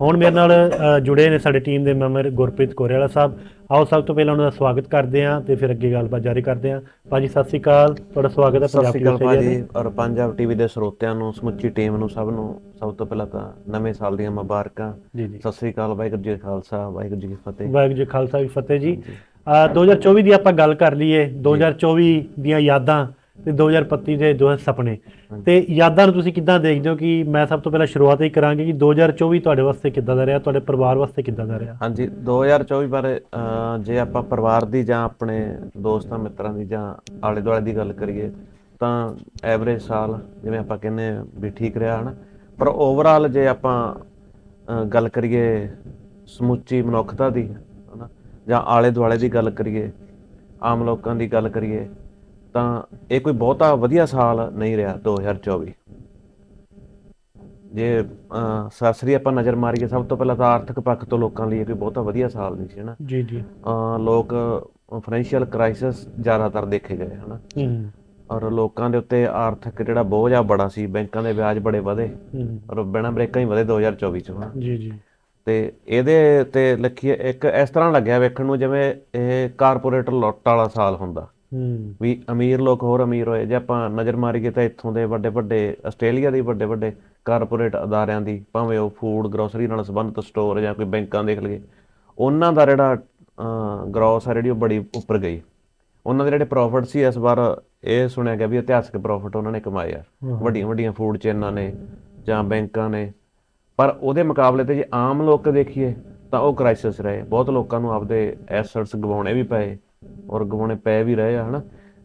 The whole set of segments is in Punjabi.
ਹੁਣ ਮੇਰੇ ਨਾਲ ਜੁੜੇ ਨੇ ਸਾਡੇ ਟੀਮ ਦੇ ਮੈਂਬਰ ਗੁਰਪ੍ਰੀਤ ਕੋਰੇਵਾਲਾ ਸਾਹਿਬ। ਆਓ ਸਭ ਤੋਂ ਪਹਿਲਾਂ ਉਹਨਾਂ ਦਾ ਸਵਾਗਤ ਕਰਦੇ ਹਾਂ ਤੇ ਫਿਰ ਅੱਗੇ ਗੱਲਬਾਤ ਜਾਰੀ ਕਰਦੇ ਹਾਂ। ਭਾਜੀ ਸਤਿ ਸ੍ਰੀ ਅਕਾਲ। ਤੁਹਾਡਾ ਸਵਾਗਤ ਹੈ ਸਤਿ ਸ਼੍ਰੀ ਅਕਾਲ ਆਸਟ੍ਰੇਲੀਆ ਭਾਜੀ ਔਰ ਪੰਜਾਬ ਟੀਵੀ ਦੇ ਸਰੋਤਿਆਂ ਨੂੰ ਸਮੁੱਚੀ ਟੀਮ ਨੂੰ ਸਭ ਨੂੰ ਸਭ ਤੋਂ ਪਹਿਲਾਂ ਤਾਂ ਨਵੇਂ ਸਾਲ ਦੀਆਂ ਮੁਬਾਰਕਾਂ। ਸਤਿ ਸ਼੍ਰੀ ਅਕਾਲ ਵਾਹਿਗੁਰੂ ਜੀ ਖਾਲਸਾ ਵਾਹਿਗੁਰੂ ਜੀ ਕੀ ਫਤਿਹ। ਵਾਹਿਗੁਰੂ ਜੀ ਖਾਲਸਾ ਵੀ ਫਤਿਹ ਜੀ। ਅ, 2024 ਦੀ ਆਪਾਂ ਗੱਲ ਕਰ ਲਈਏ। 2024 ਦੀਆਂ ਯਾਦਾਂ ਤੇ 2025 ਦੇ ਦੋ ਸੁਪਨੇ। ਤੇ ਯਾਦਾਂ ਨੂੰ ਤੁਸੀਂ ਕਿੱਦਾਂ ਦੇਖਦੇ ਹੋ ਕਿ ਮੈਂ ਸਭ ਤੋਂ ਪਹਿਲਾਂ ਸ਼ੁਰੂਆਤ ਹੀ ਕਰਾਂਗੇ ਕਿ 2024 ਤੁਹਾਡੇ ਵਾਸਤੇ ਕਿੱਦਾਂ ਦਾ ਰਿਹਾ ਤੁਹਾਡੇ ਪਰਿਵਾਰ ਵਾਸਤੇ ਕਿੱਦਾਂ ਦਾ ਰਿਹਾ? ਹਾਂਜੀ 2024 ਬਾਰੇ ਜੇ ਆਪਾਂ ਪਰਿਵਾਰ ਦੀ ਜਾਂ ਆਪਣੇ ਦੋਸਤਾਂ ਮਿੱਤਰਾਂ ਦੀ ਜਾਂ ਆਲੇ ਦੁਆਲੇ ਦੀ ਗੱਲ ਕਰੀਏ ਤਾਂ ਐਵਰੇਜ ਸਾਲ ਜਿਵੇਂ ਆਪਾਂ ਕਹਿੰਦੇ ਹਾਂ ਵੀ ਠੀਕ ਰਿਹਾ ਹਨਾ? ਪਰ ਓਵਰਆਲ ਜੇ ਆਪਾਂ ਗੱਲ ਕਰੀਏ ਸਮੁੱਚੀ ਮਨੁੱਖਤਾ ਦੀ ਹਨਾ? ਜਾਂ ਆਲੇ ਦੁਆਲੇ ਦੀ ਗੱਲ ਕਰੀਏ ਆਮ ਲੋਕਾਂ ਦੀ ਗੱਲ ਕਰੀਏ ਤਾਂ ਇਹ ਕੋਈ ਬਹੁਤਾ ਵਧੀਆ ਸਾਲ ਨਹੀਂ ਰਿਹਾ 2024 ਜੇ ਸਰਾਸਰੀ ਆਪਾਂ ਨਜ਼ਰ ਮਾਰੀਏ ਸਭ ਤੋਂ ਪਹਿਲਾਂ ਤਾਂ ਆਰਥਿਕ ਪੱਖ ਤੋਂ ਲੋਕਾਂ ਲਈ ਇਹ ਕੋਈ ਬਹੁਤਾ ਵਧੀਆ ਸਾਲ ਨਹੀਂ ਸੀ ਹਨਾ? ਜੀ ਜੀ। ਲੋਕ ਫਾਈਨੈਂਸ਼ੀਅਲ ਕ੍ਰਾਈਸਿਸ ਜ਼ਿਆਦਾਤਰ ਦੇਖੇ ਗਏ ਹਨਾ? ਹੂੰ। ਔਰ ਲੋਕਾਂ ਦੇ ਉੱਤੇ ਆਰਥਿਕ ਜਿਹੜਾ ਬੋਝ ਆ ਬੜਾ ਸੀ। ਬੈਂਕਾਂ ਦੇ ਵਿਆਜ ਬੜੇ ਵਧੇ। ਔਰ ਬਿਨਾਂ ਬ੍ਰੇਕਾਂ ਹੀ ਵਧੇ 2024 ਚ ਹਨਾ? ਜੀ ਜੀ। ਤੇ ਇਹਦੇ ਤੇ ਲਿਖੀਏ ਇੱਕ ਇਸ ਤਰ੍ਹਾਂ ਲੱਗਿਆ ਵੇਖਣ ਨੂੰ ਜਿਵੇਂ ਇਹ ਕਾਰਪੋਰੇਟ ਲੁੱਟ ਵਾਲਾ ਸਾਲ ਹੁੰਦਾ। ਹੂੰ। ਵੀ ਅਮੀਰ ਲੋਕ ਹੋਰ ਅਮੀਰ ਹੋਏ। ਜੇ ਆਪਾਂ ਨਜ਼ਰ ਮਾਰੀਏ ਤਾਂ ਇੱਥੋਂ ਦੇ ਵੱਡੇ ਵੱਡੇ ਆਸਟ੍ਰੇਲੀਆ ਦੇ ਵੱਡੇ ਵੱਡੇ ਕਾਰਪੋਰੇਟ ਅਦਾਰਿਆਂ ਦੀ ਭਾਵੇਂ ਉਹ ਫੂਡ ਗਰੋਸਰੀ ਨਾਲ ਸੰਬੰਧਿਤ ਸਟੋਰ ਜਾਂ ਕੋਈ ਬੈਂਕਾਂ ਦੇਖ ਲਈਏ ਉਹਨਾਂ ਦਾ ਜਿਹੜਾ ਗਰੋਸ ਆ ਜਿਹੜੀ ਉਹ ਬੜੀ ਉੱਪਰ ਗਈ। ਉਹਨਾਂ ਦੇ ਜਿਹੜੇ ਪ੍ਰੋਫਿਟ ਸੀ ਇਸ ਵਾਰ ਇਹ ਸੁਣਿਆ ਗਿਆ ਵੀ ਇਤਿਹਾਸਕ ਪ੍ਰੋਫਿਟ ਉਹਨਾਂ ਨੇ ਕਮਾਏ ਆ। ਵੱਡੀਆਂ ਵੱਡੀਆਂ ਫੂਡ ਚੇਨਾਂ ਨੇ ਜਾਂ ਬੈਂਕਾਂ ਨੇ। ਪਰ ਉਹਦੇ ਮੁਕਾਬਲੇ ਤੇ ਜੇ ਆਮ ਲੋਕ ਦੇਖੀਏ ਤਾਂ ਉਹ ਕ੍ਰਾਈਸਿਸ ਰਹੇ। ਬਹੁਤ ਲੋਕਾਂ ਨੂੰ ਆਪਦੇ ਐਸੈਟਸ ਗਵਾਉਣੇ ਵੀ ਪਏ। ਔਰ ਗਵਾਉਣੇ ਪਏ ਵੀ ਰਹੇ ਆ ਹਨਾ?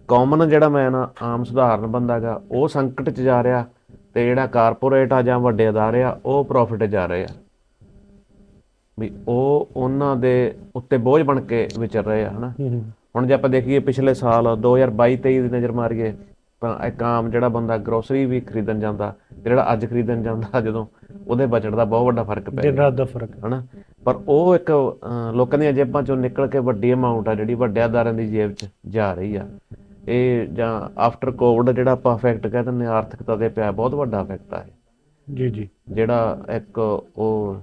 ਕਾਮਨ ਜਿਹੜਾ ਮੈਂ ਨਾ ਆਮ ਸਧਾਰਨ ਬੰਦਾ ਗਾ ਉਹ ਸੰਕਟ 'ਚ ਜਾ ਰਿਹਾ ਤੇ ਜਿਹੜਾ ਕਾਰਪੋਰੇਟ ਆ ਜਾਂ ਵੱਡੇ ਅਦਾਰੇ ਆ ਉਹ ਪ੍ਰੋਫਿਟ 'ਚ ਜਾ ਰਹੇ ਆ। ਵੀ ਉਹ ਉਹਨਾਂ ਦੇ ਉੱਤੇ ਬੋਝ ਬਣ ਕੇ ਵਿਚਰ ਰਹੇ ਆ ਹਨਾ? ਹੁਣ ਜੇ ਆਪਾਂ ਦੇਖੀਏ ਪਿਛਲੇ ਸਾਲ 2022-23 ਦੀ ਨਜ਼ਰ ਮਾਰੀਏ ਤਾਂ ਇੱਕ ਆਮ ਜਿਹੜਾ ਬੰਦਾ ਗਰੋਸਰੀ ਵੀ ਖਰੀਦਣ ਜਾਂਦਾ ਜਿਹੜਾ ਅੱਜ ਖਰੀਦਣ ਜਾਂਦਾ ਜਦੋਂ ਉਹਦੇ ਬਜਟ ਦਾ ਬਹੁਤ ਵੱਡਾ ਫ਼ਰਕ ਪੈ ਦਿਨ ਗਿਆ। ਰਾਤ ਦਾ ਫ਼ਰਕ। ਹਨਾ? ਪਰ ਉਹ ਇੱਕ ਲੋਕਾਂ ਦੀਆਂ ਜੇਬਾਂ ਚੋਂ ਨਿਕਲ ਕੇ ਵੱਡੀ ਅਮਾਉਂਟ ਆ ਜਿਹੜੀ ਵੱਡਿਆਂ ਅਦਾਰਿਆਂ ਦੀ ਜੇਬ 'ਚ ਜਾ ਰਹੀ ਆ। ਇਹ ਜਾਂ ਆਫਟਰ ਕੋਵਿਡ ਜਿਹੜਾ ਆਪਾਂ ਇਫੈਕਟ ਕਹਿ ਦਿੰਦੇ ਹਾਂ, ਆਰਥਿਕਤਾ ਤੇ ਪਿਆ ਬਹੁਤ ਵੱਡਾ ਇਫੈਕਟ ਆ ਇਹ। ਜੀ ਜੀ। ਜਿਹੜਾ ਇੱਕ ਉਹ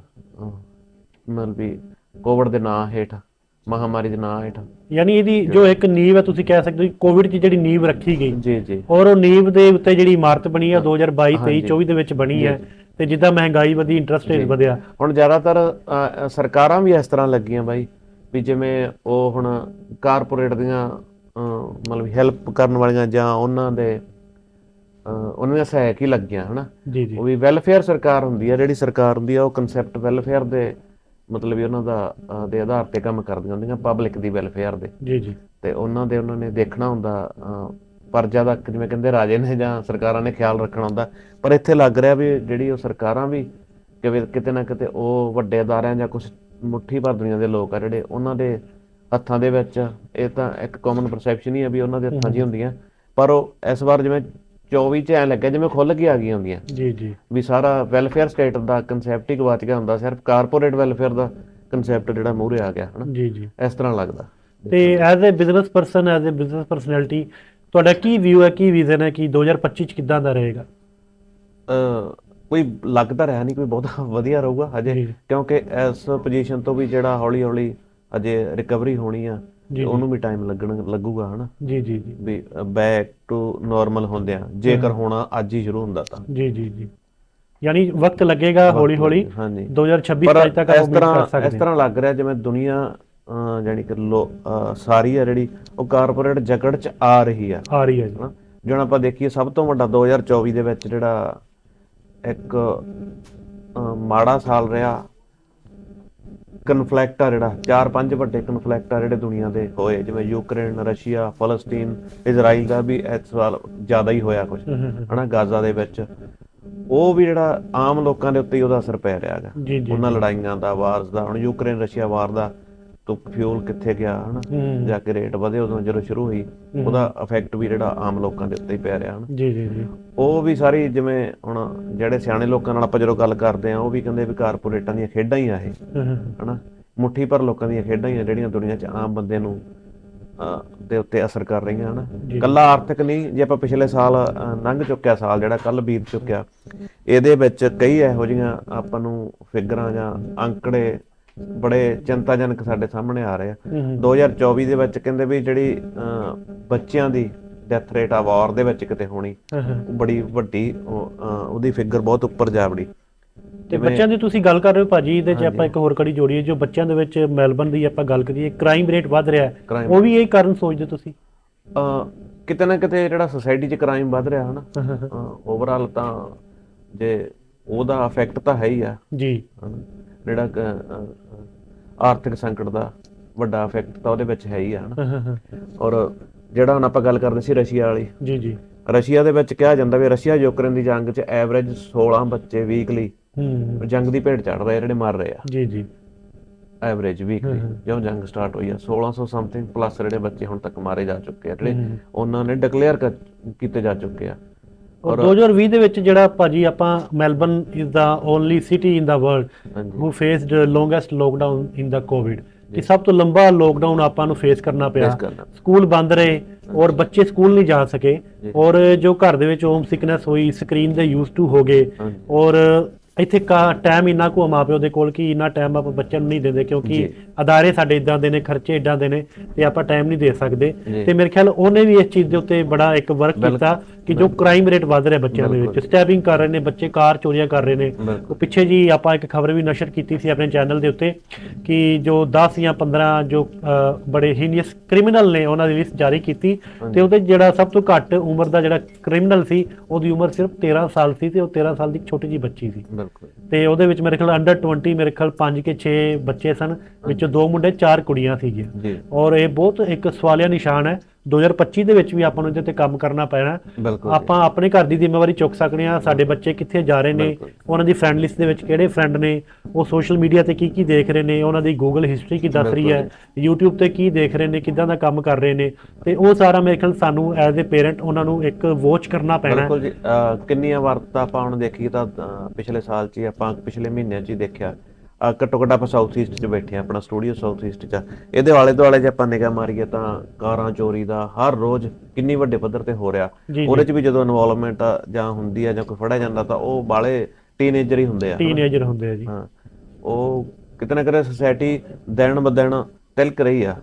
ਮਤਲਬ ਵੀ ਕੋਵਿਡ ਦੇ ਨਾਂ ਹੇਠ ਮਹਾਮਾਰੀ ਦੇ ਨਾਂ ਹੇਠ। ਯਾਨੀ ਇਹਦੀ ਜੋ ਇੱਕ ਨੀਂਵ ਹੈ ਤੁਸੀਂ ਕਹਿ ਸਕਦੇ ਹੋ ਕੋਵਿਡ 'ਚ ਜਿਹੜੀ ਨੀਂਵ ਰੱਖੀ ਗਈ ਜੀ ਜੀ। ਔਰ ਉਹ ਨੀਂਵ ਦੇ ਉੱਤੇ ਜਿਹੜੀ ਇਮਾਰਤ ਬਣੀ ਆ 2022 23 24 ਦੇ ਵਿੱਚ ਬਣੀ ਹੈ। ਤੇ ਜਿੱਦਾਂ ਮਹਿੰਗਾਈ ਵਧੀ ਇੰਟਰਸਟ ਰੇਟ ਵਧਿਆ। ਹੁਣ ਜ਼ਿਆਦਾਤਰ ਅ, ਸਰਕਾਰਾਂ ਵੀ ਇਸ ਤਰ੍ਹਾਂ ਲੱਗੀਆਂ ਬਾਈ ਵੀ ਜਿਵੇਂ ਉਹ ਹੁਣ ਕਾਰਪੋਰੇਟ ਦੀਆਂ ਅ, ਮਤਲਬ ਹੈਲਪ ਕਰਨ ਵਾਲੀਆਂ ਜਾਂ ਉਹਨਾਂ ਦੇ ਅ, ਉਹਨਾਂ ਦੀਆਂ ਸਹਾਇਕ ਹੀ ਲੱਗੀਆਂ ਹਨਾ? ਜੀ ਜੀ। ਉਹ ਵੀ ਵੈਲਫੇਅਰ ਸਰਕਾਰ ਹੁੰਦੀ ਆ ਜਿਹੜੀ ਸਰਕਾਰ ਹੁੰਦੀ ਆ ਉਹ ਕਨਸੈਪਟ ਵੈਲਫੇਅਰ ਦੇ ਮਤਲਬ ਵੀ ਉਹਨਾਂ ਦਾ ਅ, ਦੇ ਆਧਾਰ ਤੇ ਕੰਮ ਕਰਦੀਆਂ ਹੁੰਦੀਆਂ ਪਬਲਿਕ ਦੀ ਵੈਲਫੇਅਰ ਦੇ। ਜੀ ਜੀ। ਤੇ ਉਹਨਾਂ ਦੇ ਉਹਨਾਂ ਨੇ ਦੇਖਣਾ ਹੁੰਦਾ ਪ੍ਰਜਾ ਦਾ ਜਿਵੇਂ ਕਹਿੰਦੇ ਰਾਜੇ ਨੇ ਜਾਂ ਸਰਕਾਰਾਂ ਨੇ ਖਿਆਲ ਰੱਖਣਾ ਹੁੰਦਾ। ਪਰ ਇੱਥੇ ਲੱਗ ਰਿਹਾ ਵੀ ਜਿਹੜੀ ਉਹ ਸਰਕਾਰਾਂ ਵੀ ਕਿਵੇਂ ਕਿਤੇ ਨਾ ਕਿਤੇ ਉਹ ਵੱਡੇ ਅਦਾਰਿਆਂ ਜਾਂ ਕੁਝ ਮੁੱਠੀ ਭਰ ਦੁਨੀਆ ਦੇ ਲੋਕ ਆ ਜਿਹੜੇ ਉਹਨਾਂ ਦੇ ਹੱਥਾਂ ਦੇ ਵਿੱਚ ਇਹ ਤਾਂ ਇੱਕ ਕਾਮਨ ਪਰਸੈਪਸ਼ਨ ਹੀ ਆ ਵੀ ਉਹਨਾਂ ਦੇ ਹੱਥਾਂ 'ਚ ਹੀ ਹੁੰਦੀਆਂ। ਪਰ ਉਹ ਇਸ ਵਾਰ ਜਿਵੇਂ 24 ਚ ਐ ਲੱਗਿਆ ਜਿਵੇਂ ਖੁੱਲ ਕੇ ਆ ਗਈਆਂ ਹੁੰਦੀਆਂ। ਜੀ ਜੀ। ਵੀ ਸਾਰਾ ਵੈਲਫੇਅਰ ਸਟੇਟ ਦਾ ਕਨਸੈਪਟ ਹੀ ਗਵਾਚ ਗਿਆ ਹੁੰਦਾ ਸਿਰਫ ਕਾਰਪੋਰੇਟ ਵੈਲਫੇਅਰ ਦਾ ਕਨਸੈਪਟ ਜਿਹੜਾ ਮੂਹਰੇ ਆ ਗਿਆ ਹਨਾ। ਜੀ ਜੀ। ਇਸ ਤਰ੍ਹਾਂ ਲੱਗਦਾ। ਤੇ as a business person as a business personality ਤੁਹਾਡਾ ਕੀ ਵਿਊ ਹੈ ਕੀ ਵਿਜ਼ਨ ਹੈ ਕਿ 2025 ਚ ਕਿੱਦਾਂ ਦਾ ਰਹੇਗਾ? ਅ, ਕੋਈ ਲੱਗਦਾ ਰਿਹਾ ਨਹੀਂ ਕੋਈ ਬਹੁਤਾ ਵਧੀਆ ਰਹੂਗਾ ਹਜੇ। ਕਿਉਂਕਿ ਇਸ ਪੋਜੀਸ਼ਨ ਤੋਂ ਵੀ ਜਿਹੜਾ ਹੌਲੀ ਹੌਲੀ ਅਜੇ ਰਿਕਵਰੀ ਹੋਣੀ ਆ ਉਹਨੂੰ ਵੀ ਟਾਈਮ ਲੱਗਣ ਲੱਗੂਗਾ ਹਨਾ? ਜੀ ਜੀ ਜੀ। ਵੀ ਬੈਕ ਟੂ ਨਾਰਮਲ ਹੁੰਦਿਆਂ ਜੇਕਰ ਹੋਣਾ ਅੱਜ ਹੀ ਸ਼ੁਰੂ ਹੁੰਦਾ ਤਾਂ। ਜੀ ਜੀ ਜੀ। ਯਾਨੀ ਵਕਤ ਲੱਗੇਗਾ ਹੌਲੀ ਹੌਲੀ ਹਾਂਜੀ। 2026 ਪਰ ਤੱਕ ਤੱਕ ਇਸ ਆਪਾਂ ਤਰ੍ਹਾਂ ਇਸ ਤਰ੍ਹਾਂ ਲੱਗ ਰਿਹਾ ਜਿਵੇਂ ਦੁਨੀਆ ਜਾਣੀ ਕਿ ਸਾਰੀ ਆ ਜਿਹੜੀ ਉਹ ਕਾਰਪੋਰੇਟ ਜਕੜ ਚ ਆ ਰਹੀ ਆ। ਆ ਰਹੀ ਹੈ ਜੀ। ਹਨਾ? ਆਪਾਂ ਦੇਖੀਏ ਸਭ ਤੋਂ ਵੱਡਾ 2024 ਦੇ ਵਿੱਚ ਜਿਹੜਾ ਇੱਕ ਅਹ, ਮਾੜਾ ਸਾਲ ਰਿਹਾ। ਕਨਫਲਿਕਟ ਆ ਜਿਹੜਾ ਚਾਰ ਪੰਜ ਵੱਡੇ ਕਨਫਲਿਕਟ ਆ ਜਿਹੜੇ ਦੁਨੀਆ ਦੇ ਹੋਏ। ਜਿਵੇਂ ਯੂਕਰੇਨ ਰਸ਼ੀਆ ਫਲਸਤੀਨ ਇਜ਼ਰਾਈਲ ਦਾ ਵੀ ਇਸ ਸਾਲ ਜ਼ਿਆਦਾ ਹੀ ਹੋਇਆ ਕੁਝ ਹਮ। ਹਨਾ ਗਾਜ਼ਾ ਦੇ ਵਿੱਚ। ਉਹ ਵੀ ਜਿਹੜਾ ਆਮ ਲੋਕਾਂ ਦੇ ਉੱਤੇ ਹੀ ਉਹਦਾ ਅਸਰ ਪੈ ਰਿਹਾ ਹੈਗਾ। ਜੀ ਜੀ ਉਹਨਾਂ ਲੜਾਈਆਂ ਦਾ ਵਾਰਸ ਦਾ ਹੁਣ ਯੂਕਰੇਨ ਰਸ਼ੀਆ ਵਾਰ ਦਾ। ਤੋਂ ਫਿਊਲ ਕਿੱਥੇ ਗਿਆ ਹਨਾ? ਜਾ ਕੇ ਰੇਟ ਵਧੇ ਉਦੋਂ ਜਦੋਂ ਸ਼ੁਰੂ ਹੋਈ ਉਹਦਾ ਇਫੈਕਟ ਵੀ ਜਿਹੜਾ ਆਮ ਲੋਕਾਂ ਦੇ ਉੱਤੇ ਹੀ ਪੈ ਰਿਹਾ ਹਨਾ? ਜੀ ਜੀ ਜੀ। ਉਹ ਵੀ ਸਾਰੀ ਜਿਵੇਂ ਹੁਣ ਜਿਹੜੇ ਸਿਆਣੇ ਲੋਕਾਂ ਨਾਲ ਆਪਾਂ ਜਦੋਂ ਗੱਲ ਕਰਦੇ ਆ ਉਹ ਵੀ ਕਹਿੰਦੇ ਵੀ ਕਾਰਪੋਰੇਟਾਂ ਦੀਆਂ ਖੇਡਾਂ ਹੀ ਆ ਇਹ ਹਨਾ? ਮੁੱਠੀ ਭਰ ਲੋਕਾਂ ਦੀਆਂ ਖੇਡਾਂ ਹੀ ਆ ਜਿਹੜੀਆਂ ਦੁਨੀਆ 'ਚ ਆਮ ਬੰਦੇ ਨੂੰ ਦੇ ਉੱਤੇ ਅਸਰ ਕਰ ਰਹੀਆਂ ਹਨ। ਕੱਲਾ ਆਰਥਿਕ ਨਹੀਂ ਜੇ ਆਪਾਂ ਪਿਛਲੇ ਸਾਲ ਲੰਘ ਚੁੱਕਿਆ ਸਾਲ ਜਿਹੜਾ ਕੱਲ ਬੀਤ ਚੁੱਕਿਆ ਇਹਦੇ ਵਿੱਚ ਕਈ ਇਹੋ ਜਿਹੀਆਂ ਆਪਾਂ ਨੂੰ ਫਿਗਰਾਂ ਜਾਂ ਅੰਕੜੇ ਬੜੇ ਚਿੰਤਾਜਨਕ ਸਾਡੇ ਸਾਹਮਣੇ ਆ ਰਹੇ ਆ। ਹੂੰ ਹੂੰ। 2024 ਦੇ ਵਿੱਚ ਕਹਿੰਦੇ ਵੀ ਜਿਹੜੀ ਬੱਚਿਆਂ ਦੀ ਡੈਥ ਰੇਟ ਆ ਵਾਰ ਦੇ ਵਿੱਚ ਕਿਤੇ ਹੋਣੀ ਬੜੀ ਵੱਡੀ ਉਹਦੀ ਫਿਗਰ ਬਹੁਤ ਉੱਪਰ ਜਾ ਵੜੀ। ਤੇ ਬੱਚਿਆਂ ਦੀ ਤੁਸੀਂ ਗੱਲ ਕਰ ਰਹੇ ਹੋ ਭਾਜੀ ਇਹਦੇ 'ਚ ਆਪਾਂ ਇੱਕ ਹੋਰ ਕੜੀ ਜੋੜੀਏ ਜੋ ਬੱਚਿਆਂ ਦੇ ਵਿੱਚ ਮੈਲਬਨ ਦੀ ਆਪਾਂ ਗੱਲ ਕਰੀਏ ਕ੍ਰਾਈਮ ਰੇਟ ਵੱਧ ਰਿਹਾ ਹੈ। ਉਹ ਵੀ ਇਹ ਕਾਰਨ ਸੋਚਦੇ ਤੁਸੀਂ? ਅ, ਕਿਤੇ ਨਾ ਕਿਤੇ ਜਿਹੜਾ ਸੋਸਾਇਟੀ 'ਚ ਕ੍ਰਾਈਮ ਵੱਧ ਰਿਹਾ ਹਨਾ। ਓਵਰਆਲ ਤਾਂ ਜੇ ਉਹਦਾ ਇਫੈਕਟ ਤਾਂ ਹੈ ਹੀ ਆ। ਜੀ। ਜਿਹੜਾ ਆਰਥਿਕ ਸੰਕਟ ਦਾ ਵੱਡਾ ਇਫੈਕਟ ਤਾਂ ਉਹਦੇ ਵਿੱਚ ਹੈ ਹੀ ਆ ਹਨਾ। ਔਰ ਜਿਹੜਾ ਹੁਣ ਆਪਾਂ ਗੱਲ ਕਰਦੇ ਸੀ ਰਸ਼ੀਆ ਵਾਲੀ। ਜੀ ਜੀ। ਰਸ਼ੀਆ ਦੇ ਵਿੱਚ ਕਿਹਾ ਜਾਂਦਾ ਵੀ ਰਸ਼ੀਆ ਯੂਕਰੇਨ ਦੀ ਜੰਗ 'ਚ ਐਵਰੇਜ 16 ਬੱਚੇ ਵੀਕਲੀ ਹੂੰ। ਜੰਗ ਦੀ ਭੇਟ ਚੜ ਰਹੇ ਜਿਹੜੇ ਮਰ ਰਹੇ ਆ। ਜੀ ਜੀ। ਐਵਰੇਜ ਵੀਕਲੀ ਜਦੋਂ ਜੰਗ ਸਟਾਰਟ ਹੋਈ ਆ 1600 ਸਮਥਿੰਗ ਪਲੱਸ ਜਿਹੜੇ ਬੱਚੇ ਹੁਣ ਤੱਕ ਮਾਰੇ ਜਾ ਚੁੱਕੇ ਆ ਜਿਹੜੇ ਉਹਨਾਂ ਨੇ ਡਿਕਲੇਅਰ ਕੀਤੇ ਜਾ ਚੁੱਕੇ ਆ। ਔਰ 2020 ਦੇ ਵਿੱਚ ਜਿਹੜਾ ਭਾਜੀ ਆਪਾਂ Melbourne is the only city in the world faced the longest lockdown in the covid ਕਿ ਸਭ ਤੋਂ ਲੰਬਾ ਲੋਕਡਾਊਨ ਆਪਾਂ ਨੂੰ ਫੇਸ ਕਰਨਾ ਪਿਆ। ਸਕੂਲ ਬੰਦ ਰਹੇ ਔਰ ਬੱਚੇ ਸਕੂਲ ਨਹੀਂ ਜਾ ਸਕੇ। ਔਰ ਜੋ ਘਰ ਦੇ ਵਿੱਚ ਹੋਮ ਸਿਕਨੈਸ ਹੋਈ ਸਕਰੀਨ ਦੇ ਯੂਜ਼ ਟੂ ਹੋ ਗਏ। ਔਰ ਇੱਥੇ ਕਾ ਟਾਈਮ ਇੰਨਾ ਕੁ ਮਾਪਿਓ ਦੇ ਕੋਲ ਕਿ ਇੰਨਾ ਟਾਈਮ ਆਪਾਂ ਬੱਚਿਆਂ ਨੂੰ ਨਹੀਂ ਦਿੰਦੇ ਕਿਉਂਕਿ। ਅਦਾਰੇ ਸਾਡੇ ਇਦਾਂ ਦੇ ਨੇ ਖਰਚੇ ਇਦਾਂ ਦੇ ਨੇ ਤੇ ਆਪਾਂ ਟਾਈਮ ਨਹੀਂ ਦੇ ਸਕਦੇ। ਤੇ ਮੇਰੇ ਖਿਆਲ ਉਹਨੇ ਵੀ ਇਸ ਚੀਜ਼ ਦੇ ਉੱਤੇ ਬੜਾ ਇੱਕ ਵਰਕ ਕੀਤਾ ਕਿ ਜੋ ਕ੍ਰਾਈਮ ਰੇਟ ਵੱਧ ਰਿਹਾ ਬੱਚਿਆਂ ਦੇ ਵਿੱਚ। ਸਟੈਪਿੰਗ ਕਰ ਰਹੇ ਨੇ ਬੱਚੇ ਕਾਰ ਚੋਰੀਆਂ ਕਰ ਰਹੇ ਨੇ। ਉਹ ਪਿੱਛੇ ਜੀ ਆਪਾਂ ਇੱਕ ਖਬਰ ਵੀ ਨਸ਼ਰ ਕੀਤੀ ਸੀ ਆਪਣੇ ਚੈਨਲ ਦੇ ਉੱਤੇ ਕਿ ਜੋ 10 ਜਾਂ 15 ਜੋ ਬੜੇ ਹੀਨੀਅਸ ਕ੍ਰਿਮੀਨਲ ਨੇ ਉਹਨਾਂ ਦੀ ਲਿਸਟ ਜਾਰੀ ਕੀਤੀ ਤੇ ਉਹਦੇ ਜਿਹੜਾ ਸਭ ਤੋਂ ਘੱਟ ਉਮਰ ਦਾ ਜਿਹੜਾ ਕ੍ਰਿਮੀਨਲ ਸੀ ਉਹਦੀ ਉਮਰ ਸਿਰਫ 13 ਸਾਲ ਸੀ ਤੇ ਉਹ 13 ਸਾਲ ਦੀ ਛੋਟੀ ਜੀ ਬੱਚੀ ਸੀ। ਬਿਲਕੁਲ। ਤੇ ਉਹਦੇ ਵਿੱਚ ਮੇਰੇ ਖਿਆਲ ਅੰਡਰ 20 ਮੇਰੇ ਖਿਆਲ 5 ਕੇ 6 ਬੱਚੇ ਸਨ ਵਿੱਚੋਂ ਦੋ ਮੁੰਡੇ ਚਾਰ ਕੁੜੀਆਂ ਸੀਗੀਆਂ। ਜੀ। ਔਰ ਇਹ ਬਹੁਤ ਇੱਕ ਸਵਾਲੀਆ ਨਿਸ਼ਾਨ ਹੈ 2025 ਦੇ ਵਿੱਚ ਵੀ ਆਪਾਂ ਨੂੰ ਇਹਦੇ ਤੇ ਕੰਮ ਕਰਨਾ ਪੈਣਾ ਆਪਾਂ ਆਪਣੇ ਘਰ ਦੀ ਜ਼ਿੰਮੇਵਾਰੀ ਚੁੱਕ ਸਕਦੇ ਹਾਂ ਸਾਡੇ ਬੱਚੇ ਕਿੱਥੇ ਜਾ ਰਹੇ ਨੇ। ਉਹਨਾਂ ਦੀ ਫਰੈਂਡ ਲਿਸਟ ਦੇ ਵਿੱਚ ਕਿਹੜੇ ਫਰੈਂਡ ਨੇ ਉਹ ਸੋਸ਼ਲ ਮੀਡੀਆ ਤੇ ਕੀ ਕੀ ਦੇਖ ਰਹੇ ਨੇ ਉਹਨਾਂ ਦੀ ਗੂਗਲ ਹਿਸਟਰੀ ਕੀ ਦੱਸ ਰਹੀ ਹੈ YouTube ਤੇ ਕੀ ਦੇਖ ਰਹੇ ਨੇ ਕਿਦਾਂ ਦਾ ਕੰਮ ਕਰ ਰਹੇ ਨੇ ਤੇ ਉਹ ਸਾਰਾ ਮੇਰੇ ਖਿਆਲ ਸਾਨੂੰ ਐਜ਼ ਅ ਪੇਰੈਂਟ ਉਹਨਾਂ ਨੂੰ ਇੱਕ ਵਾਚ ਕਰਨਾ ਪੈਣਾ। ਬਿਲਕੁਲ ਜੀ ਕਿੰਨੀਆਂ ਵਾਰ ਤਾਂ ਆਪਾਂ ਹੁਣ ਦੇਖੀਏ ਤਾਂ ਪਿਛਲੇ ਸਾਲ 'ਚ ਆਪਾਂ ਪਿਛਲੇ ਮਹੀਨਿਆਂ 'ਚ ਹੀ ਦੇਖਿਆ ਘੱਟੋ ਘੱਟ ਆਪਾਂ ਸਾਊਥ ਈਸਟ 'ਚ ਬੈਠੇ ਆ ਆਪਣਾ ਸਟੂਡੀਓ ਸਾਊਥ ਈਸਟ 'ਚ ਆ। ਇਹਦੇ ਆਲੇ ਦੁਆਲੇ ਜੇ ਆਪਾਂ ਨਿਗਾਹ ਮਾਰੀਏ ਤਾਂ ਕਾਰਾਂ ਚੋਰੀ ਦਾ ਹਰ ਰੋਜ਼ ਕਿੰਨੀ ਵੱਡੇ ਪੱਧਰ ਤੇ ਹੋ ਰਿਹਾ। ਜੀ, ਉਹਦੇ 'ਚ ਵੀ ਜਦੋਂ ਇਨਵੋਲਵਮੈਂਟ ਜਾਂ ਹੁੰਦੀ ਆ ਜਾਂ ਕੋਈ ਫੜਿਆ ਜਾਂਦਾ ਤਾਂ ਉਹ ਬਾਲੇ ਟੀਨੇਜਰ ਹੀ ਹੁੰਦੇ ਆ ਟੀਨੇਜਰ ਹੁੰਦੇ ਆ ਜੀ। ਹਾਂ। ਉਹ ਕਿਤੇ ਨਾ ਕਿਤੇ ਸੋਸਾਇਟੀ ਦਿਨ ਬ ਦਿਨ ਤਿਲਕ ਰਹੀ ਆ।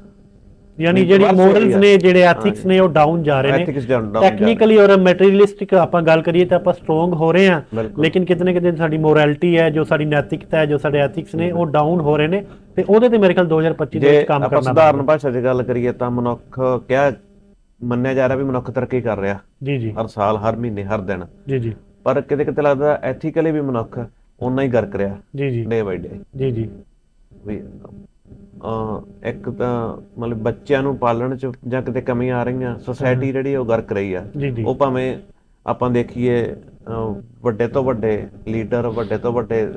ਯਾਨੀ ਜਿਹੜੀ ਮੋਰਲਸ। ਨੇ ਜਿਹੜੇ ਐਥਿਕਸ ਨੇ ਉਹ ਡਾਊਨ ਜਾ ਰਹੇ ਨੇ। ਟੈਕਨੀਕਲੀ ਔਰ ਮਟੀਰੀਅਲਿਸਟਿਕ ਆਪਾਂ ਗੱਲ ਕਰੀਏ ਤਾਂ ਆਪਾਂ ਸਟਰੋਂਗ ਹੋ ਰਹੇ ਹਾਂ। ਲੇਕਿਨ ਕਿਤੇ ਨਾ ਕਿਤੇ ਸਾਡੀ ਮੋਰੈਲਿਟੀ ਹੈ ਜੋ ਸਾਡੀ ਨੈਤਿਕਤਾ ਹੈ ਜੋ ਸਾਡੇ ਐਥਿਕਸ ਨੇ ਉਹ ਡਾਊਨ ਹੋ ਰਹੇ ਨੇ। ਤੇ ਉਹਦੇ ਤੇ ਮੇਰੇ ਖਿਆਲ 2025 ਦੇ ਵਿੱਚ ਕੰਮ ਆਪਾਂ ਕਰਨਾ ਸਧਾਰਨ ਭਾਸ਼ਾ 'ਚ ਗੱਲ ਕਰੀਏ ਤਾਂ ਮਨੁੱਖ ਕਿਆ ਮੰਨਿਆ ਜਾ ਰਿਹਾ ਵੀ ਮਨੁੱਖ ਤਰੱਕੀ ਕਰ ਰਿਹਾ। ਜੀ ਜੀ। ਹਰ ਸਾਲ ਹਰ ਮਹੀਨੇ ਹਰ ਦਿਨ। ਜੀ ਜੀ। ਪਰ ਕਿਤੇ ਕਿਤੇ ਲੱਗਦਾ ਐਥੀਕਲੀ ਵੀ ਮਨੁੱਖ ਉਨਾ ਹੀ ਗਰਕ ਰਿਹਾ ਜੀ ਜੀ। ਡੇ ਬਾਈ ਡੇ ਜੀ ਜੀ। ਇੱਕ ਤਾਂ ਮਤਲਬ ਬੱਚਿਆਂ ਨੂੰ ਪਾਲਣ ਚ ਜਾਂ ਕਿਤੇ ਕਮੀਆਂ ਆ ਰਹੀਆਂ ਸੋਸਾਇਟੀ ਜਿਹੜੀ ਉਹ ਗਰਕ ਰਹੀ ਆ। ਉਹ ਭਾਵੇਂ ਆਪਾਂ ਦੇਖੀਏ ਵੱਡੇ ਤੋਂ ਵੱਡੇ ਲੀਡਰ ਵੱਡੇ ਤੋਂ ਵੱਡੇ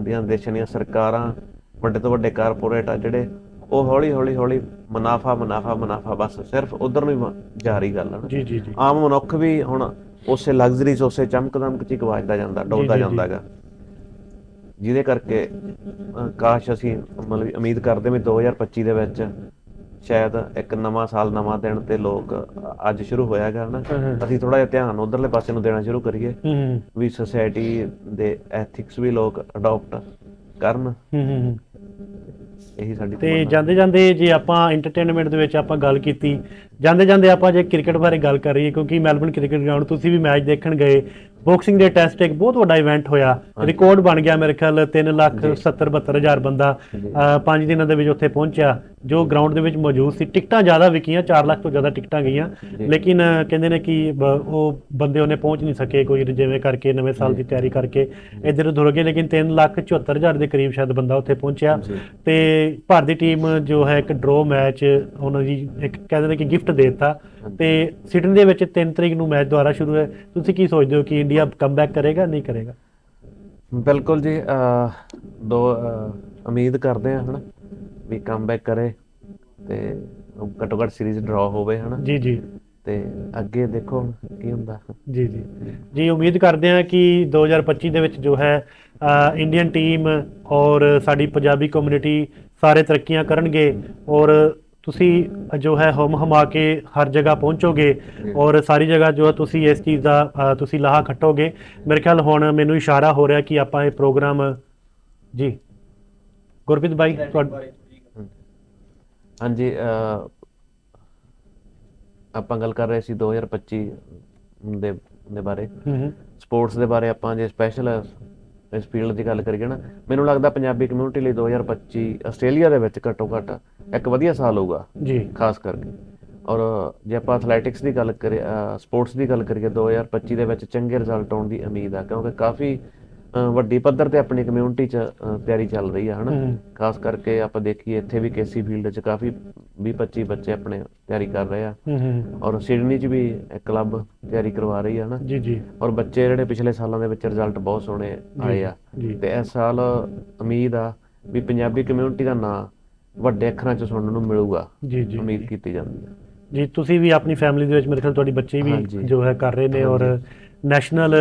ਦੀਆਂ ਦੇਸ਼ਾਂ ਦੀਆਂ ਸਰਕਾਰਾਂ ਵੱਡੇ ਤੋਂ ਵੱਡੇ ਕਾਰਪੋਰੇਟ ਆ ਜਿਹੜੇ ਉਹ ਹੌਲੀ ਹੌਲੀ ਹੌਲੀ ਮੁਨਾਫਾ ਮੁਨਾਫਾ ਮੁਨਾਫਾ ਬਸ ਸਿਰਫ ਉਧਰ ਨੂੰ ਹੀ ਜਾ ਰਹੀ ਗੱਲ ਆ ਨਾ। ਜੀ ਜੀ ਜੀ। ਆਮ ਮਨੁੱਖ ਵੀ ਹੁਣ ਉਸੇ ਲਗਜ਼ਰੀ ਉਸੇ ਚਮਕ ਦਮਕ ਚ ਹੀ ਗਵਾਚਦਾ ਜਾਂਦਾ ਡੋਲਦਾ। ਜਾਂਦਾਗਾ ਜਿਹਦੇ ਕਰਕੇ ਕਾਸ਼ ਅਸੀਂ ਮਤਲਬ ਉਮੀਦ ਕਰਦੇ ਵੀ 2025 ਦੇ ਵਿੱਚ ਸ਼ਾਇਦ ਇੱਕ ਨਵਾਂ ਸਾਲ ਨਵਾਂ ਦਿਨ ਤੇ ਲੋਕ ਅੱਜ ਸ਼ੁਰੂ ਹੋਇਆਗਾ ਨਾ ਹਾਂ, ਹਾਂ। ਅਸੀਂ ਥੋੜਾ ਜਿਹਾ ਧਿਆਨ ਉਧਰਲੇ ਪਾਸੇ ਨੂੰ ਦੇਣਾ ਸ਼ੁਰੂ ਕਰੀਏ ਵੀ ਸੋਸਾਇਟੀ ਦੇ ਐਥਿਕਸ ਵੀ ਲੋਕ ਅਡਾਪਟ ਕਰਨ ਇਹੀ ਸਾਡੀ ਤੇ। ਜਾਂਦੇ ਜਾਂਦੇ ਜੇ ਆਪਾਂ ਐਂਟਰਟੇਨਮੈਂਟ ਦੇ ਵਿੱਚ ਆਪਾਂ ਗੱਲ ਕੀਤੀ ਜਾਂਦੇ ਜਾਂਦੇ ਆਪਾਂ ਜੇ ਕ੍ਰਿਕਟ ਬਾਰੇ ਗੱਲ ਕਰੀਏ ਕਿਉਂਕਿ ਮੈਲਬਨ ਕ੍ਰਿਕਟ ਗਰਾਊਂਡ ਤੁਸੀਂ ਵੀ ਮੈਚ ਦੇਖਣ ਗਏ ਬਾਕਸਿੰਗ ਦੇ ਟੈਸਟ ਇੱਕ ਬਹੁਤ ਵੱਡਾ ਇਵੈਂਟ ਹੋਇਆ ਰਿਕਾਰਡ ਬਣ ਗਿਆ ਮੇਰੇ ਖਿਆਲ 3 ਲੱਖ 70 72 ਹਜ਼ਾਰ ਬੰਦਾ ਅਹ, ਪੰਜ ਦਿਨਾਂ ਦੇ ਵਿੱਚ ਉੱਥੇ ਪਹੁੰਚਿਆ ਜੋ ਗਰਾਊਂਡ ਦੇ ਵਿੱਚ ਮੌਜੂਦ ਸੀ। ਟਿਕਟਾਂ ਜ਼ਿਆਦਾ ਵਿਕੀਆਂ 4 ਲੱਖ ਤੋਂ ਜ਼ਿਆਦਾ ਟਿਕਟਾਂ ਗਈਆਂ। ਲੇਕਿਨ ਕਹਿੰਦੇ ਨੇ ਕਿ ਉਹ ਬੰਦੇ ਉਹਨੇ ਪਹੁੰਚ ਨਹੀਂ ਸਕੇ ਕੋਈ ਜਿਵੇਂ ਕਰਕੇ ਨਵੇਂ ਸਾਲ ਦੀ ਤਿਆਰੀ ਕਰਕੇ ਇੱਧਰ ਉੱਧਰ ਹੋ ਗਏ ਲੇਕਿਨ 3 ਲੱਖ 74 ਹਜ਼ਾਰ ਦੇ ਕਰੀਬ ਸ਼ਾਇਦ ਬੰਦਾ ਉੱਥੇ ਪਹੁੰਚਿਆ। ਤੇ ਭਾਰਤ ਟੀਮ ਜੋ ਹੈ ਇੱਕ ਡਰੋ ਮੈਚ ਉਹਨਾਂ ਦੀ ਇੱਕ ਕਹਿੰਦੇ ਨੇ ਕਿ ਗਿਫਟ ਦੇ ਦਿੱਤਾ ਤੇ ਸਿਡਨੀ ਦੇ ਵਿੱਚ 3 ਤਰੀਕ ਨੂੰ ਮੈਚ ਦੁਬਾਰਾ ਸ਼ੁਰੂ ਹੈ ਤੁਸੀਂ ਕੀ ਸੋਚਦੇ ਹੋ ਕਿ ਇੰਡੀਆ ਕਮਬੈਕ ਕਰੇਗਾ ਨਹੀਂ ਕਰੇਗਾ? ਬਿਲਕੁਲ ਜੀ ਦੋ ਉਮੀਦ ਕਰਦੇ ਹਾਂ ਹਨਾ ਵੀ ਕਮਬੈਕ ਕਰੇ ਤੇ ਘੱਟੋ ਘੱਟ ਸੀਰੀਜ਼ ਡਰਾ ਹੋਵੇ ਹਨਾ। ਜੀ ਜੀ। ਤੇ ਅੱਗੇ ਦੇਖੋ ਕੀ ਹੁੰਦਾ। ਜੀ ਜੀ। ਜੀ ਉਮੀਦ ਕਰਦੇ ਹਾਂ ਕਿ 2025 ਦੇ ਵਿੱਚ ਜੋ ਹੈ ਇੰਡੀਅਨ ਟੀਮ ਔਰ ਸਾਡੀ ਪੰਜਾਬੀ ਕਮਿਊਨਿਟੀ ਸਾਰੇ ਤਰੱਕੀਆਂ ਕਰਨਗੇ ਔਰ ਤੁਸੀਂ ਜੋ ਹੈ ਹਮ ਹਮਾ ਕੇ ਹਰ ਜਗ੍ਹਾ ਪਹੁੰਚੋਗੇ ਔਰ ਸਾਰੀ ਜਗ੍ਹਾ ਜੋ ਹੈ ਤੁਸੀਂ ਇਸ ਚੀਜ਼ ਦਾ ਤੁਸੀਂ ਲਾਹਾ ਖੱਟੋਗੇ। ਮੇਰੇ ਖਿਆਲ ਹੁਣ ਮੈਨੂੰ ਇਸ਼ਾਰਾ ਹੋ ਰਿਹਾ ਕਿ ਆਪਾਂ ਇਹ ਪ੍ਰੋਗਰਾਮ ਜੀ। ਗੁਰਪ੍ਰੀਤ ਬਾਈ ਤੁਹਾਡਾ ਹਾਂਜੀ ਆਪਾਂ ਗੱਲ ਕਰ ਰਹੇ ਸੀ 2025 ਦੇ ਦੇ ਬਾਰੇ। ਸਪੋਰਟਸ ਦੇ ਬਾਰੇ ਆਪਾਂ ਜੇ ਸਪੈਸ਼ਲ ਇਸ ਫੀਲਡ ਦੀ ਗੱਲ ਕਰੀਏ ਨਾ ਮੈਨੂੰ ਲੱਗਦਾ ਪੰਜਾਬੀ ਕਮਿਊਨਿਟੀ ਲਈ 2025 ਆਸਟ੍ਰੇਲੀਆ ਦੇ ਵਿੱਚ ਘੱਟੋ ਘੱਟ ਇੱਕ ਵਧੀਆ ਸਾਲ ਹੋਊਗਾ ਜੀ। ਖਾਸ ਕਰਕੇ। ਔਰ ਜੇ ਆਪਾਂ ਐਥਲੈਟਿਕਸ ਦੀ ਗੱਲ ਕਰੀਏ ਸਪੋਰਟਸ ਦੀ ਗੱਲ ਕਰੀਏ 2025 ਦੇ ਵਿੱਚ ਚੰਗੇ ਰਿਜ਼ਲਟ ਆਉਣ ਦੀ ਉਮੀਦ ਆ ਕਿਉਂਕਿ ਕਾਫੀ ਵੱਡੀ ਪੱਧਰ ਤੇ ਆਪਣੀ ਕਮਿਊਨਿਟੀ 'ਚ ਤਿਆਰੀ ਚੱਲ ਰਹੀ ਆ ਹਨਾ। ਖਾਸ ਕਰਕੇ ਆਪਾਂ ਦੇਖੀਏ ਇੱਥੇ ਵੀ ਕੇਸੀ ਫੀਲਡ 'ਚ ਕਾਫੀ 20 25 ਬੱਚੇ ਆਪਣੇ ਤਿਆਰੀ ਕਰ ਰਹੇ ਆ। ਔਰ ਸਿਡਨੀ 'ਚ ਵੀ ਇੱਕ ਕਲੱਬ ਤਿਆਰੀ ਕਰਵਾ ਰਹੀ ਆ ਹਨਾ? ਜੀ ਜੀ। ਔਰ ਬੱਚੇ ਜਿਹੜੇ ਪਿਛਲੇ ਸਾਲਾਂ ਦੇ ਵਿੱਚ ਰਿਜ਼ਲਟ ਬਹੁਤ ਸੋਹਣੇ ਆਏ ਆ। ਤੇ ਇਸ ਸਾਲ ਉਮੀਦ ਆ ਵੀ ਪੰਜਾਬੀ ਕਮਿਊਨਿਟੀ ਦਾ ਨਾਂ ਵੱਡੇ ਅੱਖਰਾਂ 'ਚ ਸੁਣਨ ਨੂੰ ਮਿਲੂਗਾ। ਜੀ ਜੀ ਉਮੀਦ ਕੀਤੀ ਜਾਂਦੀ ਹੈ। ਜੀ ਤੁਸੀਂ ਵੀ ਆਪਣੀ ਫੈਮਿਲੀ ਦੇ ਵਿੱਚ ਮੇਰੇ ਖਿਆਲ ਤੁਹਾਡੀ ਬੱਚੇ ਵੀ। ਜੋ ਹੈ ਕਰ ਰਹੇ ਨੇ ਔਰ ਨੈਸ਼ਨਲ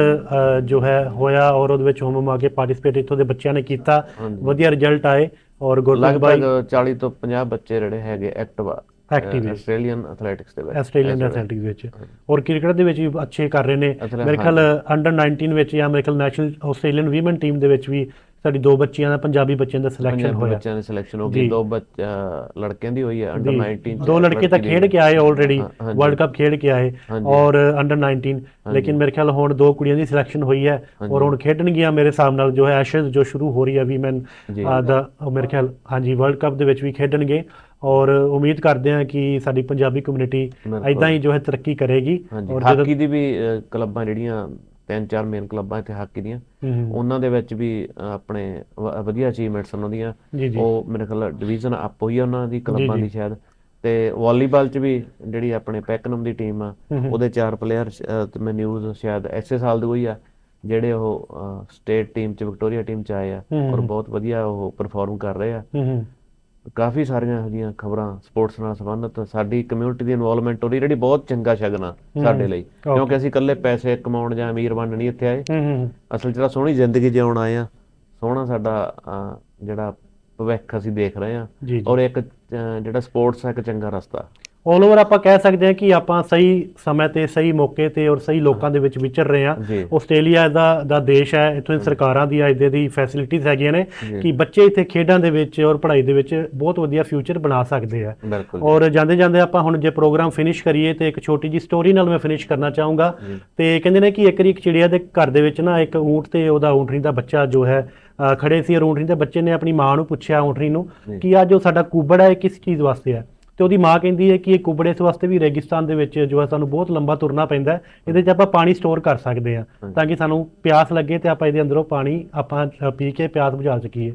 ਜੋ ਹੈ ਹੋਇਆ ਔਰ ਉਹਦੇ ਵਿੱਚ ਹੋਮ ਆ ਕੇ ਪਾਰਟਿਸਿਪੇਟ ਇੱਥੋਂ ਦੇ ਬੱਚਿਆਂ ਨੇ ਕੀਤਾ। ਵਧੀਆ ਰਿਜ਼ਲਟ ਆਏ ਔਰ ਲਗਭਗ ਬਾਈ 40 ਤੋਂ 50 ਬੱਚੇ ਜਿਹੜੇ ਹੈਗੇ ਐਕਟਿਵ ਹੈ। ਆਸਟ੍ਰੇਲੀਅਨ ਐਥਲੈਟਿਕਸ ਦੇ ਵਿੱਚ। ਆਸਟ੍ਰੇਲੀਅਨ ਐਥਲੈਟਿਕਸ ਵਿੱਚ। ਔਰ ਕ੍ਰਿਕਟ ਦੇ ਵਿੱਚ ਵੀ ਅੱਛੇ ਕਰ ਰਹੇ ਨੇ। ਮੇਰੇ ਖਿਆਲ ਅੰਡਰ 19 ਵਿੱਚ ਜਾਂ ਮੇਰੇ ਖਿਆਲ ਨੈਸ਼ਨਲ ਆਸਟ੍ਰੇਲੀਅਨ ਵੀਮਨ ਟੀਮ ਦੇ ਵਿੱਚ ਵੀ ਸਾਡੀ ਦੋ ਬੱਚੀਆਂ ਦਾ ਪੰਜਾਬੀ ਬੱਚਿਆਂ ਦਾ ਸਿਲੈਕਸ਼ਨ ਪੰਜਾਬੀ ਹੋਇਆ ਬੱਚਿਆਂ ਦੀ ਸਿਲੈਕਸ਼ਨ ਹੋ। ਗਈ ਦੋ ਲੜਕਿਆਂ ਦੀ ਹੋਈ ਹੈ ਅੰਡਰ ਜੀ। 19 ਚ ਦੋ ਲੜਕੇ ਤਾਂ ਖੇਡ ਕੇ ਆਏ ਆਲਰੇਡੀ। ਵਰਲਡ ਕੱਪ ਖੇਡ ਕੇ ਆਏ। ਔਰ ਅੰਡਰ 19 ਲੇਕਿਨ ਮੇਰੇ ਖਿਆਲ ਹੁਣ ਦੋ ਕੁੜੀਆਂ ਦੀ ਸਿਲੈਕਸ਼ਨ ਹੋਈ ਹੈ ਔਰ ਹੁਣ ਖੇਡਣਗੀਆਂ ਮੇਰੇ ਹਿਸਾਬ ਨਾਲ ਜੋ ਹੈ ਐਸ਼ਜ਼ ਜੋ ਸ਼ੁਰੂ ਹੋ ਰਹੀ ਹੈ ਵੀਮਨ। ਦਾ ਮੇਰੇ ਖਿਆਲ ਹਾਂਜੀ ਵਰਲਡ ਕੱਪ ਦੇ ਵਿੱਚ ਵੀ ਖੇਡਣਗੇ ਔਰ ਉਮੀਦ ਕਰਦੇ ਹਾਂ ਕਿ ਸਾਡੀ ਪੰਜਾਬੀ ਕਮਿਊਨਿਟੀ। ਐਦਾਂ ਹੀ ਜੋ ਹੈ ਤਰੱਕੀ ਕਰੇਗੀ ਔਰ ਹਾਕੀ ਦੀ ਵੀ ਕਲੱਬਾਂ ਜਿਹੜੀਆਂ ਤਿੰਨ ਚਾਰ ਮੇਨ ਕਲੱਬਾਂ ਇੱਥੇ ਹਾਕੀ ਦੀਆਂ। ਉਹਨਾਂ ਦੇ ਵਿੱਚ ਵੀ ਆਪਣੇ ਵਧੀਆ ਅਚੀਵਮੈਂਟਸ ਉਹਨਾਂ ਦੀਆਂ। ਉਹ ਮੇਰੇ ਖਿਆਲ ਡਿਵੀਜ਼ਨ ਅਪ ਹੋਈ ਉਹਨਾਂ ਦੀ ਕਲੱਬਾਂ। ਦੀ ਸ਼ਾਇਦ। ਤੇ ਵਾਲੀਬਾਲ ਚ ਵੀ ਜਿਹੜੀ ਆਪਣੇ ਪੈਕਨਮ ਦੀ ਟੀਮ ਆ। ਉਹਦੇ ਚਾਰ ਪਲੇਅਰ ਤੇ ਮੈਂ ਨਿਊਜ਼ ਸ਼ਾਇਦ ਐਸੇ ਸਾਲ ਦੇ ਹੋਈ ਆ ਜਿਹੜੇ ਉਹ ਸਟੇਟ ਟੀਮ ਚ ਵਿਕਟੋਰੀਆ ਟੀਮ ਚ ਆਏ ਆ ਔਰ। ਬਹੁਤ ਵਧੀਆ ਉਹ ਪਰਫਾਰਮ ਕਰ ਰਹੇ ਆ। ਕਾਫੀ ਸਾਰੀਆਂ ਇਹੋ ਖਬਰਾਂ ਸਪੋਰਟਸ ਨਾਲ ਸੰਬੰਧਿਤ ਸਾਡੀ ਕਮਿਊਨਿਟੀ ਦੀ ਇਨਵੋਲਵਮੈਂਟ ਹੋ ਰਹੀ ਜਿਹੜੀ ਬਹੁਤ ਚੰਗਾ ਸ਼ਗਨ ਆ ਸਾਡੇ ਲਈ। ਕਿਉਂਕਿ ਅਸੀਂ ਇਕੱਲੇ ਪੈਸੇ ਕਮਾਉਣ ਜਾਂ ਅਮੀਰ ਬਣਨ ਨਹੀਂ ਇੱਥੇ ਆਏ। ਅਸਲ ਜਿਹੜਾ ਸੋਹਣੀ ਜ਼ਿੰਦਗੀ ਜਿਉਣ ਆਏ ਆ। ਸੋਹਣਾ ਸਾਡਾ ਜਿਹੜਾ ਭਵਿੱਖ ਅਸੀਂ ਦੇਖ ਰਹੇ ਆ। ਔਰ ਇੱਕ ਜਿਹੜਾ ਸਪੋਰਟਸ ਆ ਇੱਕ ਚੰਗਾ ਰਸਤਾ। ਆਲ ਓਵਰ ਆਪਾਂ ਕਹਿ ਸਕਦੇ ਹਾਂ ਕਿ ਆਪਾਂ ਸਹੀ ਸਮੇਂ ਤੇ ਸਹੀ ਮੌਕੇ ਤੇ ਔਰ ਸਹੀ ਲੋਕਾਂ ਦੇ ਵਿੱਚ ਵਿਚਰ ਰਹੇ ਹਾਂ। ਆਸਟ੍ਰੇਲੀਆ ਦਾ ਦਾ ਦੇਸ਼ ਹੈ ਇੱਥੋਂ ਦੀ ਸਰਕਾਰਾਂ ਦੀ ਇਹਦੇ ਦੀ ਫੈਸਿਲਿਟੀਆਂ ਹੈਗੀਆਂ ਨੇ। ਕਿ ਬੱਚੇ ਇੱਥੇ ਖੇਡਾਂ ਦੇ ਵਿੱਚ ਔਰ ਪੜ੍ਹਾਈ ਦੇ ਵਿੱਚ ਬਹੁਤ ਵਧੀਆ ਫਿਊਚਰ ਬਣਾ ਸਕਦੇ ਆ। ਔਰ ਜਾਂਦੇ ਜਾਂਦੇ ਆਪਾਂ ਹੁਣ ਜੇ ਪ੍ਰੋਗਰਾਮ ਫਿਨਿਸ਼ ਕਰੀਏ ਤੇ ਇੱਕ ਛੋਟੀ ਜੀ ਸਟੋਰੀ ਨਾਲ ਮੈਂ ਫਿਨਿਸ਼ ਕਰਨਾ ਚਾਹੂੰਗਾ। ਤੇ ਕਹਿੰਦੇ ਨੇ ਕਿ ਇੱਕ ਵਾਰੀ ਇੱਕ ਚਿੜੀਆ ਦੇ ਘਰ ਦੇ ਵਿੱਚ ਨਾ ਇੱਕ ਊਂਟ ਤੇ ਉਹਦਾ ਊਂਟਣੀ ਦਾ ਬੱਚਾ ਜੋ ਹੈ ਖੜੇ ਸੀ ਔਰ ਊਂਟਣੀ ਦੇ ਬੱਚੇ ਨੇ ਆਪਣੀ ਮਾਂ ਨੂੰ ਪੁੱਛਿਆ ਊਂਟਣੀ ਨੂੰ ਕਿ ਆ ਜੋ ਸਾਡਾ ਕੁੱਬੜ ਹੈ ਕਿਸ ਚੀਜ਼ ਵਾਸਤੇ ਹੈ? ਤੇ ਉਹਦੀ ਮਾਂ ਕਹਿੰਦੀ ਹੈ ਕਿ ਇਹ ਕੁੱਬੜ ਇਸ ਵਾਸਤੇ ਵੀ ਰੇਗਿਸਤਾਨ ਦੇ ਵਿੱਚ ਜੋ ਹੈ ਸਾਨੂੰ ਬਹੁਤ ਲੰਬਾ ਤੁਰਨਾ ਪੈਂਦਾ ਹੈ। ਇਹਦੇ 'ਚ ਆਪਾਂ ਪਾਣੀ ਸਟੋਰ ਕਰ ਸਕਦੇ ਹਾਂ ਤਾਂ ਕਿ ਸਾਨੂੰ ਪਿਆਸ ਲੱਗੇ ਤੇ ਆਪਾਂ ਇਹਦੇ ਅੰਦਰੋਂ ਪਾਣੀ ਆਪਾਂ ਪੀ ਕੇ ਪਿਆਸ ਬੁਝਾ ਸਕੀਏ।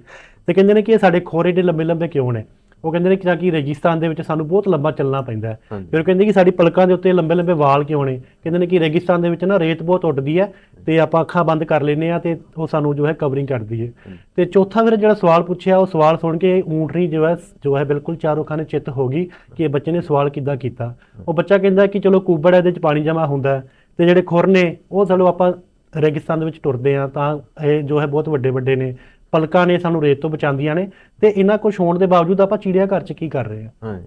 ਤੇ ਕਹਿੰਦੇ ਨੇ ਕਿ ਇਹ ਸਾਡੇ ਖੋਰੇ ਏਡੇ ਲੰਬੇ ਲੰਬੇ ਕਿਉਂ ਨੇ? ਉਹ ਕਹਿੰਦੇ ਨੇ ਕਿ ਤਾਂ ਕਿ ਰੇਗਿਸਤਾਨ ਦੇ ਵਿੱਚ ਸਾਨੂੰ ਬਹੁਤ ਲੰਬਾ ਚੱਲਣਾ ਪੈਂਦਾ ਹੈ। ਫਿਰ ਕਹਿੰਦੇ ਕਿ ਸਾਡੀ ਪਲਕਾਂ ਦੇ ਉੱਤੇ ਲੰਬੇ ਲੰਬੇ ਵਾਲ ਕਿਉਂ ਨੇ? ਕਹਿੰਦੇ ਨੇ ਕਿ ਰੇਗਿਸਤਾਨ ਦੇ ਵਿੱਚ ਨਾ ਰੇਤ ਬਹੁਤ ਉੱਡਦੀ ਹੈ ਤੇ ਆਪਾਂ ਅੱਖਾਂ ਬੰਦ ਕਰ ਲੈਨੇ ਆ ਤੇ ਉਹ ਸਾਨੂੰ ਜੋ ਹੈ ਕਵਰਿੰਗ ਕਰਦੀ ਹੈ ਤੇ ਚੌਥਾ ਫਿਰ ਜਿਹੜਾ ਸਵਾਲ ਪੁੱਛਿਆ, ਉਹ ਸਵਾਲ ਸੁਣ ਕੇ ਊਂਟਣੀ ਜੋ ਹੈ ਜੋ ਹੈ ਬਿਲਕੁਲ ਚਾਰੋਂ ਖਾਨੇ ਚਿੱਤ ਹੋ ਗਈ ਕਿ ਇਹ ਬੱਚੇ ਨੇ ਸਵਾਲ ਕਿੱਦਾਂ ਕੀਤਾ। ਉਹ ਬੱਚਾ ਕਹਿੰਦਾ ਕਿ ਚਲੋ ਕੂਬੜ ਇਹਦੇ ਚ ਪਾਣੀ ਜਮਾ ਹੁੰਦਾ ਹੈ ਤੇ ਜਿਹੜੇ ਖੁਰ ਨੇ, ਉਹ ਚਲੋ ਆਪਾਂ ਰੇਗਿਸਤਾਨ ਦੇ ਵਿੱਚ ਟੁਰਦੇ ਆ ਤਾਂ ਇਹ ਜੋ ਹੈ ਬਹੁਤ ਵੱਡੇ ਵੱਡੇ ਨੇ, ਪਲਕਾਂ ਨੇ ਸਾਨੂੰ ਰੇਤ ਤੋਂ ਬਚਾਉਂਦੀਆਂ ਨੇ ਤੇ ਇਹਨਾਂ ਕੁਝ ਹੋਣ ਦੇ ਬਾਵਜੂਦ ਆਪਾਂ ਚਿੜੀਆ ਘਰ ਚ ਕੀ ਕਰ ਰਹੇ ਆ ਹਾਂ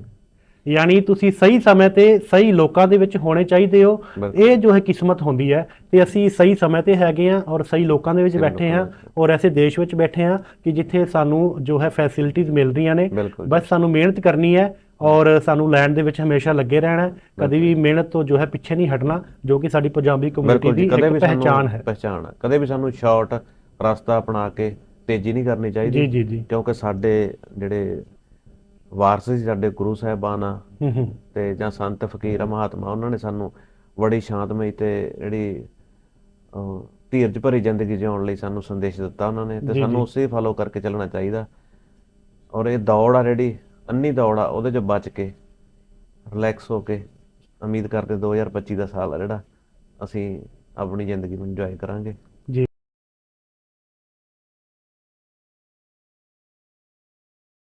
ਯਾਨੀ ਤੁਸੀਂ ਸਹੀ ਸਮੇਂ ਤੇ ਸਹੀ ਲੋਕਾਂ ਦੇ ਵਿੱਚ ਹੋਣੇ ਚਾਹੀਦੇ ਹੋ। ਇਹ ਜੋ ਹੈ ਕਿਸਮਤ ਹੁੰਦੀ ਹੈ ਤੇ ਅਸੀਂ ਸਹੀ ਸਮੇਂ ਤੇ ਹੈਗੇ ਆ ਔਰ ਸਹੀ ਲੋਕਾਂ ਦੇ ਵਿੱਚ ਬੈਠੇ ਹਾਂ ਔਰ ਐਸੇ ਦੇਸ਼ ਵਿੱਚ ਬੈਠੇ ਹਾਂ ਕਿ ਜਿੱਥੇ ਸਾਨੂੰ ਜੋ ਹੈ ਫੈਸਿਲਿਟੀਆਂ ਮਿਲ ਰਹੀਆਂ ਨੇ ਬਸ ਸਾਨੂੰ ਮਿਹਨਤ ਕਰਨੀ ਹੈ ਔਰ ਸਾਨੂੰ ਲੈਣ ਦੇ ਵਿੱਚ ਹਮੇਸ਼ਾ ਲੱਗੇ ਰਹਿਣਾ। ਕਦੀ ਵੀ ਮਿਹਨਤ ਤੋਂ ਜੋ ਹੈ ਪਿੱਛੇ ਨਹੀਂ ਹਟਣਾ ਜੋ ਕਿ ਸਾਡੀ ਪੰਜਾਬੀ ਕਮਿਊਨਿਟੀ ਦੀ ਇੱਕ ਪਹਿਚਾਨ ਹੈ। ਪਹਿਚਾਨ ਹੈ। ਕਦੇ ਵੀ ਸਾਨੂੰ ਸ਼ਾਰਟ ਰਸਤਾ ਅਪਣਾ ਕੇ ਤੇਜ਼ੀ ਨਹੀਂ ਕਰਨੀ ਚਾਹੀਦੀ ਕਿਉਂਕਿ ਸਾਡੇ ਜਿਹੜੇ ਵਾਰਸ ਸੀ ਸਾਡੇ ਗੁਰੂ ਸਾਹਿਬਾਨ ਆ ਤੇ ਜਾਂ ਸੰਤ ਫਕੀਰ ਮਹਾਤਮਾ ਉਹਨਾਂ ਨੇ ਸਾਨੂੰ ਬੜੀ ਸ਼ਾਂਤਮਈ ਤੇ ਜਿਹੜੀ ਧੀਰਜ ਭਰੀ ਜ਼ਿੰਦਗੀ ਜਿਉਣ ਲਈ ਸਾਨੂੰ ਸੰਦੇਸ਼ ਦਿੱਤਾ ਉਹਨਾਂ ਨੇ ਤੇ ਸਾਨੂੰ। ਉਸੇ ਫਾਲੋ ਕਰਕੇ ਚੱਲਣਾ ਚਾਹੀਦਾ। ਔਰ ਇਹ ਦੌੜ ਆ ਜਿਹੜੀ ਅੰਨੀ ਦੌੜ ਆ ਉਹਦੇ 'ਚ ਬਚ ਕੇ ਰਿਲੈਕਸ ਹੋ ਕੇ ਉਮੀਦ ਕਰਦੇ 2025 ਦਾ ਸਾਲ ਆ ਜਿਹੜਾ ਅਸੀਂ ਆਪਣੀ ਜ਼ਿੰਦਗੀ ਨੂੰ ਇੰਜੋਏ ਕਰਾਂਗੇ।